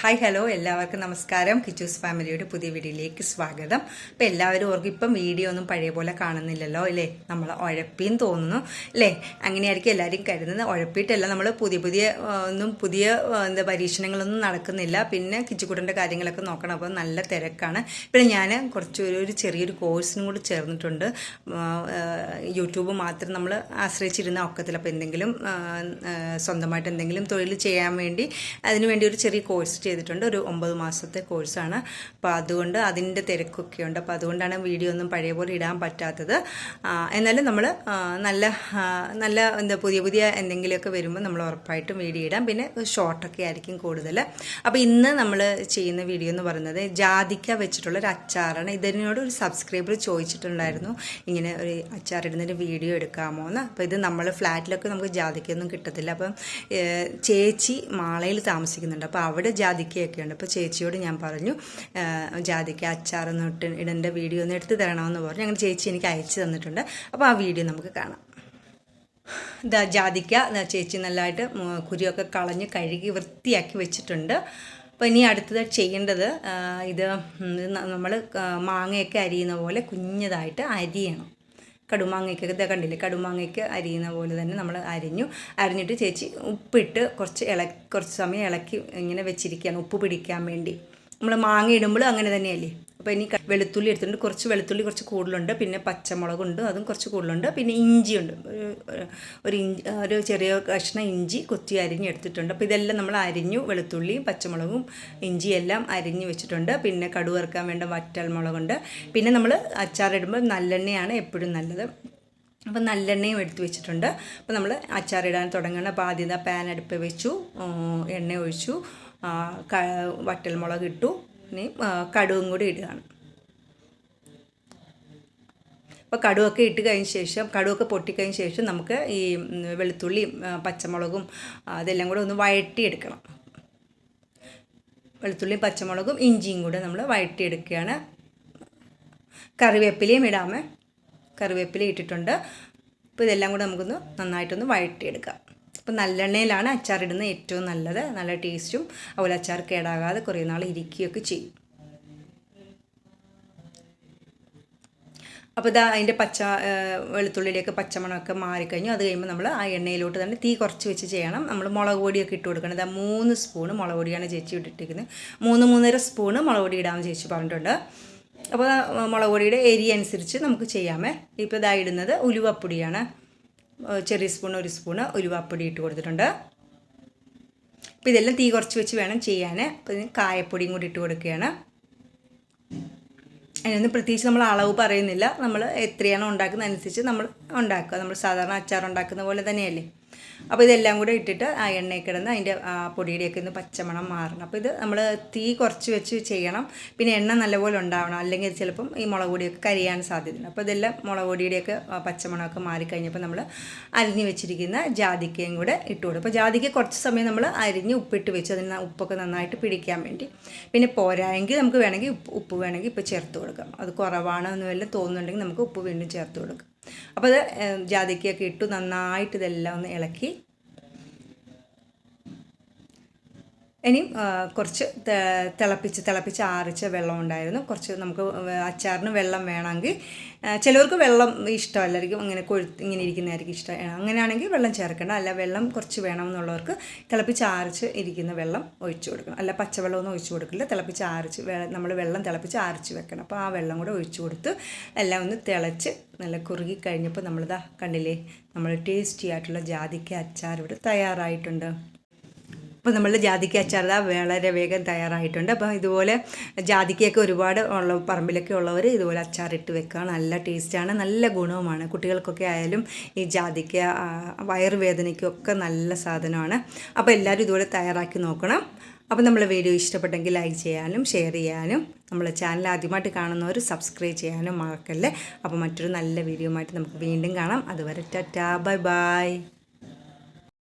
Hi hello എല്ലാവർക്കും നമസ്കാരം. കിച്ചൂസ് ഫാമിലിയുടെ പുതിയ വീഡിയോയിലേക്ക് സ്വാഗതം. അപ്പം എല്ലാവരും ഓർക്കും ഇപ്പം വീഡിയോ ഒന്നും പഴയ പോലെ കാണുന്നില്ലല്ലോ അല്ലേ നമ്മൾ ഉഴപ്പിയും തോന്നുന്നു അല്ലേ അങ്ങനെയായിരിക്കും എല്ലാവരും കരുതുന്നത്. ഉഴപ്പിയിട്ടല്ല നമ്മൾ പുതിയ പുതിയ ഒന്നും പുതിയ എന്താ പരീക്ഷണങ്ങളൊന്നും നടക്കുന്നില്ല. പിന്നെ കിച്ചുകൂട്ടന്റെ കാര്യങ്ങളൊക്കെ നോക്കണം. അപ്പോൾ നല്ല തിരക്കാണ്. പിന്നെ ഞാൻ കുറച്ച് ഒരു ചെറിയൊരു കോഴ്സിനും കൂടി ചേർന്നിട്ടുണ്ട്. യൂട്യൂബ് മാത്രം നമ്മൾ ആശ്രയിച്ചിരുന്ന ഒക്കത്തിൽ. അപ്പോൾ എന്തെങ്കിലും സ്വന്തമായിട്ട് എന്തെങ്കിലും തൊഴിൽ ചെയ്യാൻ വേണ്ടി അതിനുവേണ്ടി ഒരു ചെറിയ കോഴ്സ് ചെയ്തിട്ടുണ്ട്. ഒരു ഒമ്പത് മാസത്തെ കോഴ്സാണ്. അപ്പോൾ അതുകൊണ്ട് അതിന്റെ തിരക്കൊക്കെ ഉണ്ട്. അപ്പോൾ അതുകൊണ്ടാണ് വീഡിയോ ഒന്നും പഴയ പോലെ ഇടാൻ പറ്റാത്തത്. എന്നാലും നമ്മൾ നല്ല നല്ല എന്താ പുതിയ പുതിയ എന്തെങ്കിലുമൊക്കെ വരുമ്പോൾ നമ്മൾ ഉറപ്പായിട്ടും വീഡിയോ ഇടാം. പിന്നെ ഷോർട്ടൊക്കെ ആയിരിക്കും കൂടുതൽ. അപ്പോൾ ഇന്ന് നമ്മൾ ചെയ്യുന്ന വീഡിയോ എന്ന് പറയുന്നത് ജാതിക്ക വെച്ചിട്ടുള്ള ഒരു അച്ചാറാണ്. ഇതിനോട് ഒരു സബ്സ്ക്രൈബർ ചോദിച്ചിട്ടുണ്ടായിരുന്നു. ഇങ്ങനെ ഒരു അച്ചാർ ഇടുന്നതിന് വീഡിയോ എടുക്കാമോ എന്ന്. അപ്പോൾ ഇത് നമ്മൾ ഫ്ലാറ്റിലൊക്കെ നമുക്ക് ജാതിക്കൊന്നും കിട്ടത്തില്ല. അപ്പം ചേച്ചി മാളയിൽ താമസിക്കുന്നുണ്ട്. അപ്പോൾ അവിടെ ജാതിക്കയൊക്കെ ഉണ്ട് അപ്പോൾ ചേച്ചിയോട് ഞാൻ പറഞ്ഞു ജാതിക്ക അച്ചാറൊന്നും ഇട്ട് ഇടേണ്ട വീഡിയോ ഒന്ന് എടുത്ത് തരണമെന്ന് പറഞ്ഞു. അങ്ങനെ ചേച്ചി എനിക്ക് അയച്ചു തന്നിട്ടുണ്ട്. അപ്പോൾ ആ വീഡിയോ നമുക്ക് കാണാം. ജാതിക്ക ചേച്ചി നല്ലതായിട്ട് കുരിയൊക്കെ കളഞ്ഞ് കഴുകി വൃത്തിയാക്കി വെച്ചിട്ടുണ്ട്. അപ്പോൾ ഇനി അടുത്തത് ചെയ്യേണ്ടത് ഇത് നമ്മൾ മാങ്ങയൊക്കെ അരിയുന്ന പോലെ കുഞ്ഞതായിട്ട് അരിയണം. കടുമാങ്ങയ്ക്കൊക്കെ കണ്ടില്ലേ? കടുമാങ്ങയ്ക്ക് അരിയുന്ന പോലെ തന്നെ നമ്മൾ അരിഞ്ഞു. അരിഞ്ഞിട്ട് ചേച്ചി ഉപ്പിട്ട് കുറച്ച് ഇള കുറച്ച് സമയം ഇളക്കി ഇങ്ങനെ വെച്ചിരിക്കുകയാണ് ഉപ്പ് പിടിക്കാൻ വേണ്ടി. നമ്മൾ മാങ്ങ ഇടുമ്പോൾ അങ്ങനെ തന്നെയല്ലേ? അപ്പോൾ ഇനി വെളുത്തുള്ളി എടുത്തിട്ടുണ്ട്. കുറച്ച് വെളുത്തുള്ളി കുറച്ച് കൂടുതലുണ്ട്. പിന്നെ പച്ചമുളകുണ്ട് അതും കുറച്ച് കൂടുതലുണ്ട്. പിന്നെ ഇഞ്ചിയുണ്ട്. ഒരു ഒരു- ഇഞ്ചി ഒരു ചെറിയ കഷ്ണം ഇഞ്ചി കൊത്തി അരിഞ്ഞ് എടുത്തിട്ടുണ്ട്. അപ്പോൾ ഇതെല്ലാം നമ്മൾ അരിഞ്ഞു വെളുത്തുള്ളിയും പച്ചമുളകും ഇഞ്ചിയും എല്ലാം അരിഞ്ഞ് വെച്ചിട്ടുണ്ട്. പിന്നെ കടുവറുക്കാൻ വേണ്ട വറ്റൽ മുളകുണ്ട്. പിന്നെ നമ്മൾ അച്ചാറിടുമ്പോൾ നല്ലെണ്ണയാണ് എപ്പോഴും നല്ലത്. അപ്പോൾ നല്ലെണ്ണയും എടുത്ത് വെച്ചിട്ടുണ്ട്. അപ്പോൾ നമ്മൾ അച്ചാറിടാൻ തുടങ്ങണം അപ്പോൾ ആദ്യം പാൻ അടുപ്പ് വെച്ചു. എണ്ണ ഒഴിച്ചു. വറ്റൽമുളക് ഇട്ടു. ഇനി കടുവും കൂടി ഇടുകയാണ്. അപ്പോൾ കടുവൊക്കെ ഇട്ട് കഴിഞ്ഞ ശേഷം കടുവൊക്കെ പൊട്ടിക്കഴിഞ്ഞ ശേഷം നമുക്ക് ഈ വെളുത്തുള്ളിയും പച്ചമുളകും അതെല്ലാം കൂടെ ഒന്ന് വഴട്ടിയെടുക്കണം വെളുത്തുള്ളിയും പച്ചമുളകും ഇഞ്ചിയും കൂടെ നമ്മൾ വഴട്ടിയെടുക്കുകയാണ് കറിവേപ്പിലയും ഇടാമേ. കറിവേപ്പില ഇട്ടിട്ടുണ്ട്. അപ്പോൾ ഇതെല്ലാം കൂടെ നമുക്കൊന്ന് നന്നായിട്ടൊന്ന് വഴറ്റിയെടുക്കാം. അപ്പോൾ നല്ലെണ്ണയിലാണ് അച്ചാറിടുന്നത് ഏറ്റവും നല്ലത്. നല്ല ടേസ്റ്റും അതുപോലെ അച്ചാർ കേടാകാതെ കുറേ നാൾ ഇരിക്കുകയൊക്കെ ചെയ്യും. അപ്പോൾ ഇതാ അതിന്റെ പച്ച വെളുത്തുള്ളിയിലേക്ക് പച്ചമണമൊക്കെ മാറിക്കഴിഞ്ഞു. അത് കഴിയുമ്പോൾ നമ്മൾ ആ എണ്ണയിലോട്ട് തന്നെ തീ കുറച്ച് വെച്ച് ചെയ്യണം. നമ്മൾ മുളക് പൊടിയൊക്കെ ഇട്ട് കൊടുക്കണം. ഇതാ മൂന്ന് സ്പൂണ് മുളക് പൊടിയാണ് ചേച്ചി ഇട്ടിട്ടിരിക്കുന്നത്. മൂന്ന് മൂന്നര സ്പൂണ് മുളക് പൊടി ഇടാമെന്ന് ചേച്ചി പറഞ്ഞിട്ടുണ്ട്. അപ്പോൾ മുളക് പൊടിയുടെ എരി അനുസരിച്ച് നമുക്ക് ചെയ്യാമേ. ഇപ്പോൾ ഇതാ ഇടുന്നത് ഉലുവപ്പൊടിയാണ്. ചെറിയ സ്പൂൺ ഒരു സ്പൂണ് ഉലുവാപ്പൊടി ഇട്ട് കൊടുത്തിട്ടുണ്ട്. അപ്പോൾ ഇതെല്ലാം തീ കുറച്ച് വെച്ച് വേണം ചെയ്യാൻ അപ്പോൾ ഇതിന് കായപ്പൊടിയും കൂടി ഇട്ട് കൊടുക്കുകയാണ്. അതിനൊന്നും പ്രത്യേകിച്ച് നമ്മൾ അളവ് പറയുന്നില്ല. നമ്മൾ എത്രയാണോ ഉണ്ടാക്കുന്നത് അനുസരിച്ച് നമ്മൾ ഉണ്ടാക്കുക. നമ്മൾ സാധാരണ അച്ചാർ ഉണ്ടാക്കുന്ന പോലെ തന്നെയല്ലേ? അപ്പോൾ ഇതെല്ലാം കൂടെ ഇട്ടിട്ട് ആ എണ്ണയിൽ കിടന്ന് അതിന്റെ പൊടിയുടെയൊക്കെ ഒന്ന് പച്ചമണം മാറണം. അപ്പോൾ ഇത് നമ്മൾ തീ കുറച്ച് വെച്ച് ചെയ്യണം. പിന്നെ എണ്ണ നല്ലപോലെ ഉണ്ടാവണം. അല്ലെങ്കിൽ ചിലപ്പം ഈ മുളക് പൊടിയൊക്കെ കരിയാൻ സാധ്യതയുണ്ട്. അപ്പോൾ ഇതെല്ലാം മുളക് പൊടിയുടെയൊക്കെ പച്ചമണമൊക്കെ മാറിക്കഴിഞ്ഞപ്പോൾ നമ്മൾ അരിഞ്ഞ് വെച്ചിരിക്കുന്ന ജാതിക്കയും കൂടെ ഇട്ട് കൊടുക്കും. അപ്പോൾ ജാതിക്ക കുറച്ച് സമയം നമ്മൾ അരിഞ്ഞ് ഉപ്പിട്ട് വെച്ച് അതിന് ഉപ്പൊക്കെ നന്നായിട്ട് പിടിക്കാൻ വേണ്ടി. പിന്നെ പോരായെങ്കിൽ നമുക്ക് വേണമെങ്കിൽ ഉപ്പ് ഉപ്പ് വേണമെങ്കിൽ ഇപ്പോൾ ചേർത്ത് കൊടുക്കാം. അത് കുറവാണോ എന്ന് വല്ല തോന്നുന്നുണ്ടെങ്കിൽ നമുക്ക് ഉപ്പ് വീണ്ടും ചേർത്ത് കൊടുക്കാം. അപ്പോൾ അത് ജാതിക്കൊക്കെ ഇട്ടു നന്നായിട്ട് ഇതെല്ലാം ഒന്ന് ഇളക്കി. ഇനിയും കുറച്ച് തിളപ്പിച്ച് തിളപ്പിച്ച് ആറിച്ച വെള്ളം ഉണ്ടായിരുന്നു. കുറച്ച് നമുക്ക് അച്ചാറിന് വെള്ളം വേണമെങ്കിൽ ചിലവർക്ക് വെള്ളം ഇഷ്ടമല്ലായിരിക്കും അങ്ങനെ കൊഴുത്ത് ഇങ്ങനെ ഇരിക്കുന്നതായിരിക്കും ഇഷ്ടം. അങ്ങനെയാണെങ്കിൽ വെള്ളം ചേർക്കേണ്ട. അല്ല വെള്ളം കുറച്ച് വേണമെന്നുള്ളവർക്ക് തിളപ്പിച്ച് ആറിച്ച് ഇരിക്കുന്ന വെള്ളം ഒഴിച്ചു കൊടുക്കണം. അല്ല പച്ചവെള്ളമൊന്നും ഒഴിച്ചു കൊടുക്കില്ല. തിളപ്പിച്ച് ആറിച്ച് നമ്മൾ വെള്ളം തിളപ്പിച്ച് ആറിച്ച് വെക്കണം. അപ്പോൾ ആ വെള്ളം കൂടെ ഒഴിച്ചു കൊടുത്ത് എല്ലാം ഒന്ന് തിളച്ച് നല്ല കുറുകി കഴിഞ്ഞപ്പോൾ നമ്മളിതാ കണ്ടില്ലേ നമ്മൾ ടേസ്റ്റി ആയിട്ടുള്ള ജാതിക്ക അച്ചാർ ഇവിടെ തയ്യാറായിട്ടുണ്ട്. അപ്പോൾ നമ്മളുടെ ജാതിക്ക അച്ചാർ ഇതാ വളരെ വേഗം തയ്യാറായിട്ടുണ്ട്. അപ്പോൾ ഇതുപോലെ ജാതിക്കയൊക്കെ ഒരുപാട് ഉള്ള പറമ്പിലൊക്കെ ഉള്ളവർ ഇതുപോലെ അച്ചാറിട്ട് വെക്കുക. നല്ല ടേസ്റ്റാണ് നല്ല ഗുണവുമാണ്. കുട്ടികൾക്കൊക്കെ ആയാലും ഈ ജാതിക്ക വയറുവേദനയ്ക്കൊക്കെ നല്ല സാധനമാണ്. അപ്പോൾ എല്ലാവരും ഇതുപോലെ തയ്യാറാക്കി നോക്കണം. അപ്പോൾ നമ്മളെ വീഡിയോ ഇഷ്ടപ്പെട്ടെങ്കിൽ ലൈക്ക് ചെയ്യാനും ഷെയർ ചെയ്യാനും നമ്മളെ ചാനൽ ആദ്യമായിട്ട് കാണുന്നവർ സബ്സ്ക്രൈബ് ചെയ്യാനും മറക്കല്ലേ? അപ്പോൾ മറ്റൊരു നല്ല വീഡിയോ ആയിട്ട് നമുക്ക് വീണ്ടും കാണാം. അതുവരെ ടാറ്റാ. Bye bye.